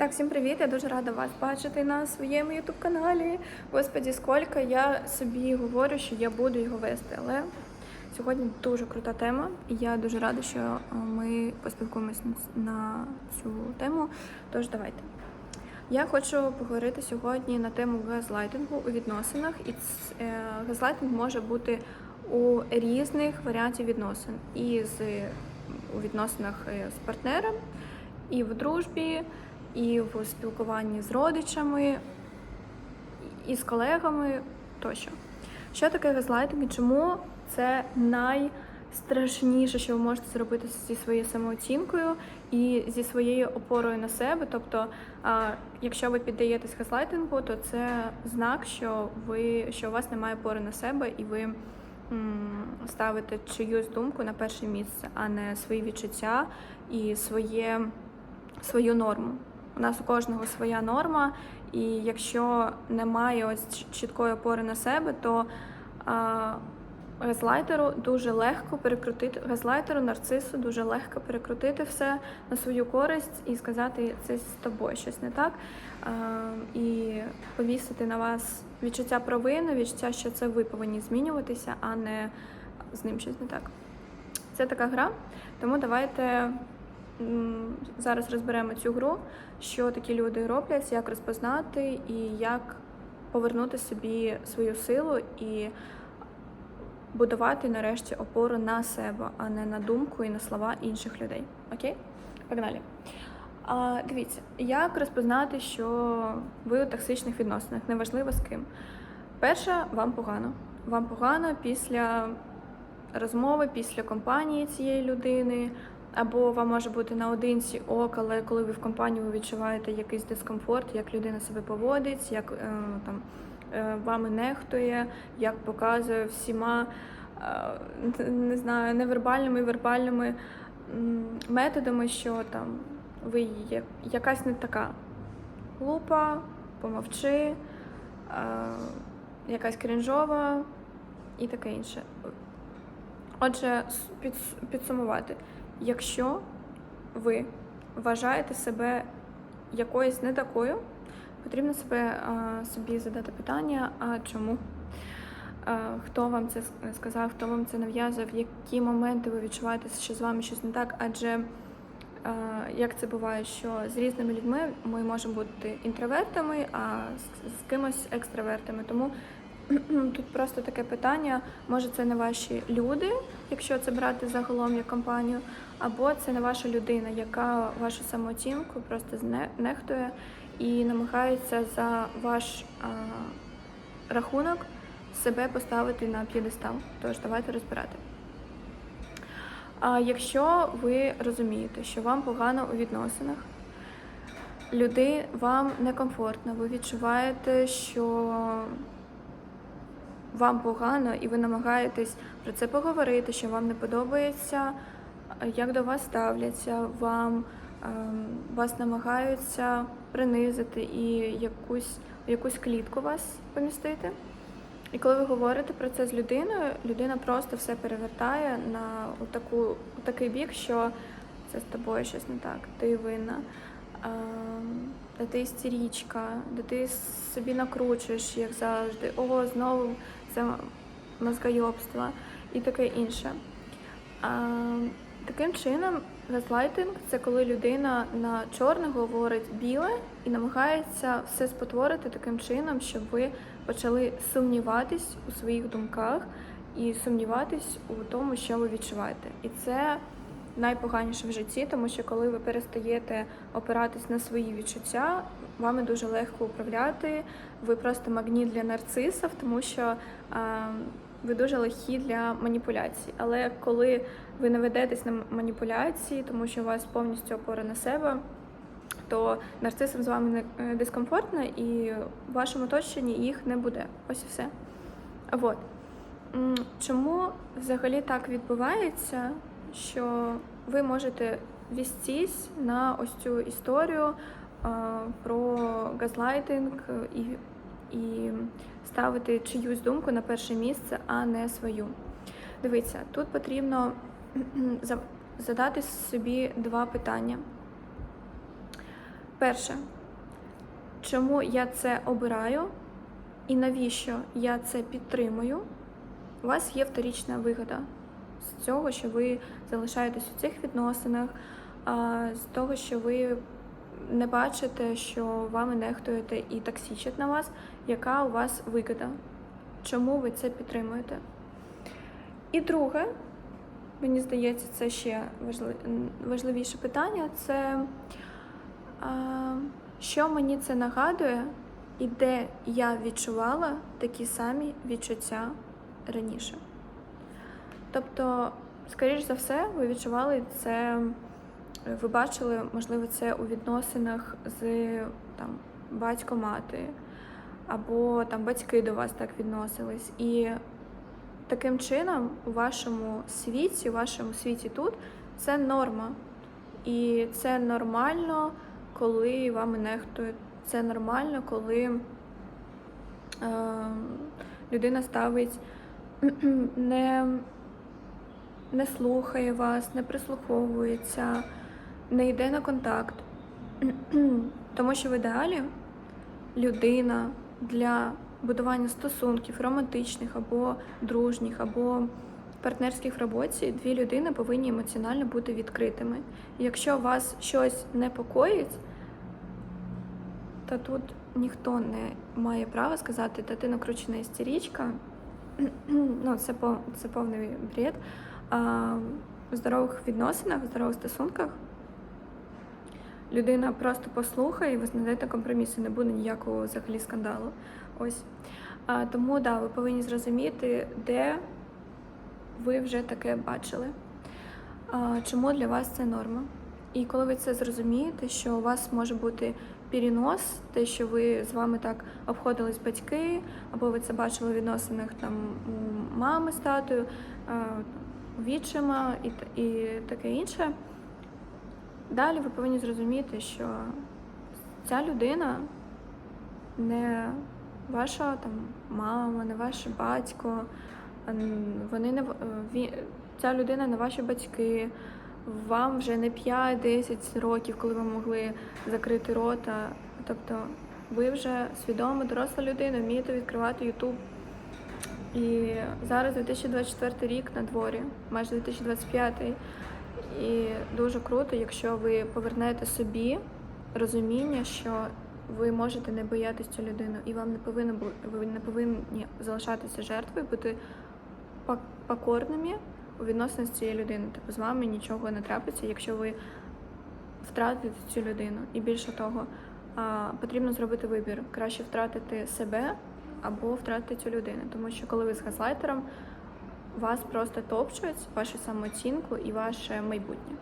Так, всім привіт! Я дуже рада вас бачити на своєму ютуб каналі. Господі, скільки я собі говорю, що я буду його вести. Але сьогодні дуже крута тема, і я дуже рада, що е, ми поспілкуємося на цю тему. Тож давайте. Я хочу поговорити сьогодні на тему газлайтингу у відносинах, і е, газлайтинг може бути у різних варіантів відносин, і з у відносинах е, з партнером, і в дружбі, і в спілкуванні з родичами, і з колегами тощо. Що таке газлайтинг і чому це найстрашніше, що ви можете зробити зі своєю самооцінкою і зі своєю опорою на себе? Тобто, якщо ви піддаєтесь газлайтингу, то це знак, що ви що у вас немає опори на себе, і ви ставите чиюсь думку на перше місце, а не свої відчуття і своє, свою норму. У нас у кожного своя норма, і якщо немає ось чіткої опори на себе, то а, газлайтеру дуже легко перекрутити газлайтеру, нарцису дуже легко перекрутити все на свою користь і сказати це з тобою щось не так. А, і повісити на вас відчуття провини, відчуття, що це ви повинні змінюватися, а не з ним щось не так. Це така гра, тому давайте зараз розберемо цю гру, що такі люди роблять, як розпознати і як повернути собі свою силу і будувати нарешті опору на себе, а не на думку і на слова інших людей. Окей? Погнали. А, дивіться, як розпознати, що ви у токсичних відносинах, неважливо з ким. Перше, вам погано. Вам погано після розмови, після компанії цієї людини, або вам може бути наодинці ок, але коли ви в компанії ви відчуваєте якийсь дискомфорт, як людина себе поводить, як е, там е, вами нехтує, як показує всіма е, не знаю, невербальними і вербальними методами, що там ви є якась не така глупа, помовчи, якась крінжова і таке інше. Отже, підсумувати, якщо ви вважаєте себе якоюсь не такою, потрібно себе собі задати питання, а чому? Хто вам це сказав, хто вам це нав'язав, в які моменти ви відчуваєте, що з вами щось не так? Адже як це буває, що з різними людьми ми можемо бути інтровертами, а з кимось екстравертами. Тому тут просто таке питання: може, це не ваші люди, якщо це брати загалом як компанію, або це не ваша людина, яка вашу самооцінку просто зне- нехтує і намагається за ваш а, рахунок себе поставити на п'єдестал. Тож давайте розбирати. А якщо ви розумієте, що вам погано у відносинах, люди вам некомфортно, ви відчуваєте, що вам погано, і ви намагаєтесь про це поговорити, що вам не подобається, як до вас ставляться, вам ем, вас намагаються принизити і якусь, якусь клітку вас помістити. І коли ви говорите про це з людиною, людина просто все перевертає на таку, такий бік, що це з тобою щось не так, ти винна, а, де ти істерічка, де ти собі накручуєш, як завжди, о, знову це мозгойобство і таке інше. А, таким чином, газлайтинг це коли людина на чорне говорить біле і намагається все спотворити таким чином, щоб ви почали сумніватись у своїх думках і сумніватись у тому, що ви відчуваєте. І це найпоганіше в житті, тому що коли ви перестаєте опиратись на свої відчуття, вами дуже легко управляти. Ви просто магніт для нарцисів, тому що ви дуже легкі для маніпуляцій. Але коли ви не ведетесь на маніпуляції, тому що у вас повністю опора на себе, то нарцисам з вами не е, дискомфортно і в вашому оточенні їх не буде. Ось і все. Вот. М, Чому взагалі так відбувається, що ви можете вестись на ось цю історію про газлайтинг і, і ставити чиюсь думку на перше місце, а не свою. Дивіться, тут потрібно задати собі два питання. Перше, чому я це обираю і навіщо я це підтримую, у вас є вторічна вигода з цього, що ви залишаєтесь у цих відносинах, з того, що ви не бачите, що вами нехтуєте і токсичать на вас, яка у вас вигода. Чому ви це підтримуєте? І друге, мені здається, це ще важливіше питання це що мені це нагадує, і де я відчувала такі самі відчуття раніше. Тобто, скоріш за все, ви відчували це, ви бачили, можливо, це у відносинах з там, батько-мати, або там батьки до вас так відносились. І таким чином у вашому світі, у вашому світі тут це норма. І це нормально, коли вами нехтують. Це нормально, коли е, людина ставить, не, не слухає вас, не прислуховується, не йде на контакт. Тому що в ідеалі людина для будування стосунків романтичних або дружніх, або партнерських в роботі, дві людини повинні емоціонально бути відкритими. Якщо вас щось непокоїть, то тут ніхто не має права сказати, та ти накручена істерічка. ну, це, це повний бред. В здорових відносинах, в здорових стосунках людина просто послухає і ви знайдете компроміси, не буде ніякого взагалі скандалу. Ось. А, тому да, ви повинні зрозуміти, де ви вже таке бачили. А, чому для вас це норма? І коли ви це зрозумієте, що у вас може бути перенос, те, що ви з вами так обходились батьки, або ви це бачили у відносинах там у мами з татою, а, і, і таке інше. Далі ви повинні зрозуміти, що ця людина не ваша там мама, не ваш батько, вони не в- е, ця людина не ваші батьки. Вам вже не 5-10 років, коли ви могли закрити рота. Тобто ви вже свідома доросла людина, вмієте відкривати Ютуб. І зараз 2024 рік на дворі, майже 2025. І дуже круто, якщо ви повернете собі розуміння, що ви можете не боятись цю людину, і вам не повинно ви не повинні залишатися жертвою, бути пок- покорними у відносинах з цією людиною. Тобто з вами нічого не трапиться, якщо ви втратите цю людину. І більше того, потрібно зробити вибір. Краще втратити себе або втратити цю людину. Тому що коли ви з газлайтером, вас просто топчуть, вашу самооцінку і ваше майбутнє.